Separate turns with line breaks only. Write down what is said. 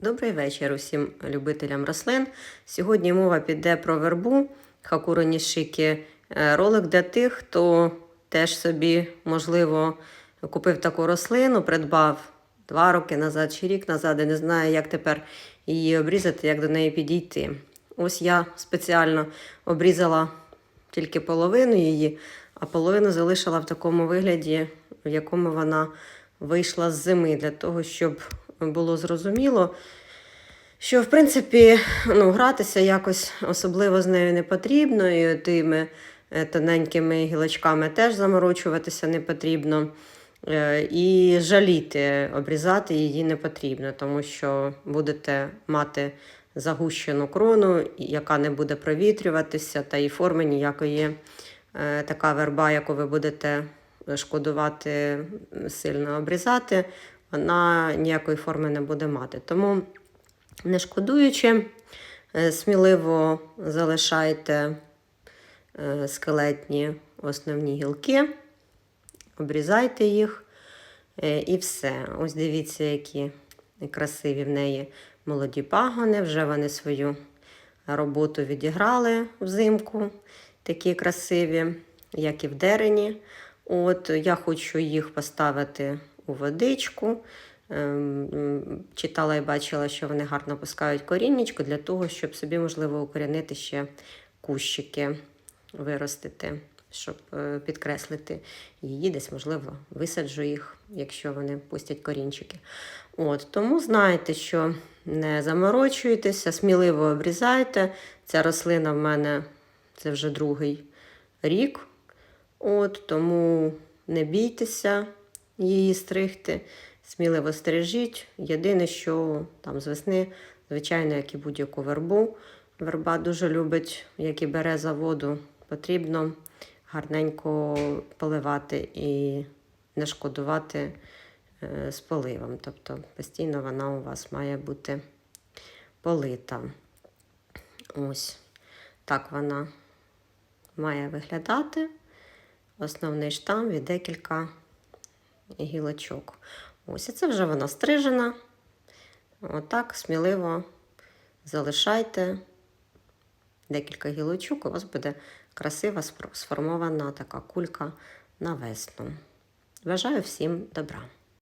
Добрий вечір усім любителям рослин. Сьогодні мова піде про вербу Хакуро Нішики. Е, Ролик для тих, хто теж собі, можливо, купив таку рослину, придбав два роки назад чи рік назад, і не знає, як тепер її обрізати, як до неї підійти. Ось я спеціально обрізала тільки половину її, а половину залишила в такому вигляді, в якому вона вийшла з зими, для того, щоб було зрозуміло, що, в принципі, ну, гратися якось особливо з нею не потрібно, і тими е, тоненькими гілочками теж заморочуватися не потрібно. Е, І жаліти, обрізати її не потрібно, тому що будете мати загущену крону, яка не буде провітрюватися, та і форми ніякої е, така верба, яку ви будете шкодувати сильно обрізати, вона ніякої форми не буде мати. Тому, не шкодуючи, е, сміливо залишайте е, скелетні основні гілки, обрізайте їх е, і все. Ось дивіться, які красиві в неї молоді пагони. Вже вони свою роботу відіграли взимку, такі красиві, як і в дерені. От я хочу їх поставити у водичку. Ем, Читала і бачила, що вони гарно пускають коріннячко для того, щоб собі, можливо, укорінити ще кущики, виростити, щоб е, підкреслити її, десь, можливо, висаджу їх, якщо вони пустять корінчики. От, тому знайте, що не заморочуйтеся, сміливо обрізайте. Ця рослина в мене це вже другий рік. От, тому не бійтеся її стригти, сміливо стрижіть. Єдине, що там з весни, звичайно, як і будь-яку вербу. Верба дуже любить, як і бере воду, потрібно гарненько поливати і не шкодувати е, з поливом. Тобто постійно вона у вас має бути полита. Ось так вона має виглядати основний штам від декілька гілочок. Ось і це вже вона стрижена. Отак сміливо залишайте декілька гілочок, у вас буде красива сформована така кулька на весну. Бажаю всім добра!